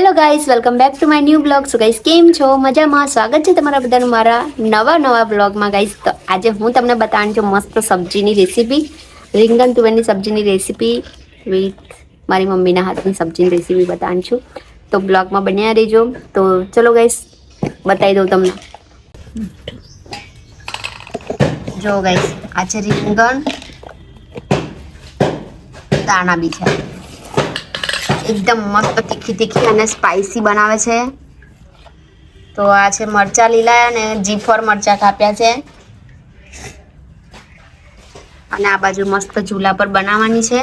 Hello guys welcome back to my new blog so guys કેમ છો? મજામાં? સ્વાગત છે તમારા બધાનું મારા નવા નવા બ્લોગમાં ગાઈસ તો આજે હું તમને બતાવવાની છું મસ્ત સબ્જીની રેસીપી રીંગણ તુવેરની સબ્જીની રેસીપી વિથ મારી મમ્મીના હાથની સબ્જીની રેસીપી બતાવવાની છું. તો બ્લોગમાં બન્યા રહેજો. તો ચલો ગાઈઝ બતાવી દઉં તમને. જો ગાઈઝ આ છે રીંગણ, દાણા બી છે. એકદમ મસ્ત તીખી તીખી અને સ્પાઇસી બનાવે છે. તો આ છે મરચા લીલા અને જીફર મરચા કાપ્યા છે. અને આ બાજુ મસ્ત ચૂલા પર બનાવવાની છે.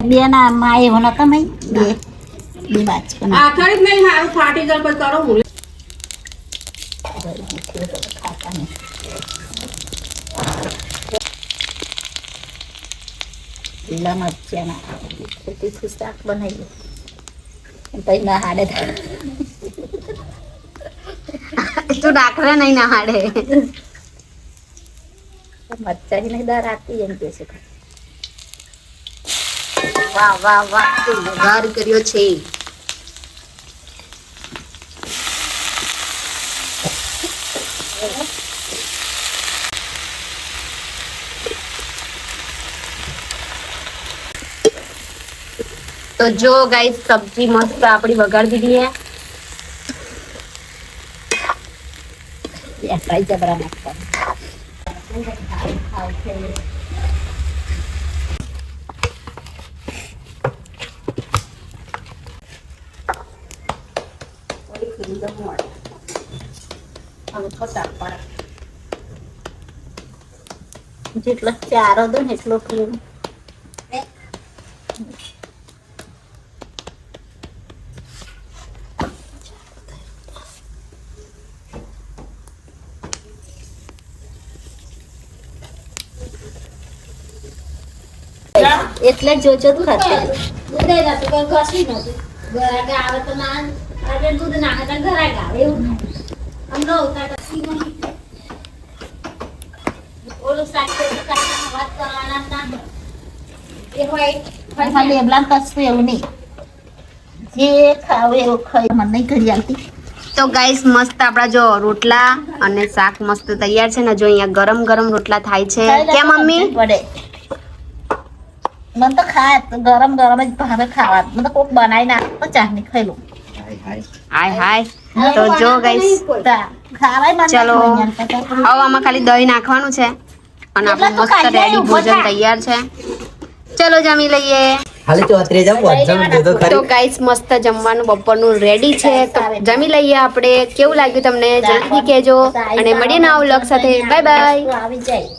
બે ના માં એવો નતો મય બે. બે બાજુ આખરી જ નહીં હારું ફાટી જાય પછી હું લીલા શાક પછી ના તું ડાકરે નહીં ના હાડે. મરચા ની દર આતી એમ કે છે. વાહ વાહ વાહ તું વઘાર કર્યો છે. તો જો ગાઈસ સબ્જી મસ્ત આપણી વઘાર દીધી હે બે ફ્રાઈ જબરા નાખતા જેટલો ચારો દો ને એટલો ફ્લેમ એટલે જોજો દૂધ નતું કશું નથી ઘરાકે આવે તો ના દૂધ નાખે ઘરાકે આવે એવું. રહું તાર કશું નહીં. ઓલું શાક તો કાઢીને વાત કરવાના ના એ હોય એમાં લેબલા કશું એવું નહીં. જે ખાવ એવું ખાય મને નહીં ઘડી આવતી. તો ગાઈસ મસ્ત આપણા જો રોટલા અને શાક મસ્ત તૈયાર છે ને જો અહીંયા ગરમ ગરમ રોટલા થાય છે. ક્યાં મમ્મી? પડે મને તો ખાય ગરમ ગરમ જ ભાવે ખાવા. મને તો કોક બનાવી નાખ તો ચાહની ખાઈ લઉં. હાય હાય. તો જો ગાઈસ ચલો. હવે આમાં ખાલી દહીં નાખવાનું છે અને આપણું મસ્ત રેડી ભોજન તૈયાર છે. ચલો જમી લઈએ. તો ગાઈસ મસ્ત જમવાનું બપોરનું રેડી છે. તો જમી લઈએ આપણે. કેવું લાગ્યું તમને? જલ્દી કહેજો. અને મળીએ ના આવું લગ સાથે બાય બાય આવી જાય.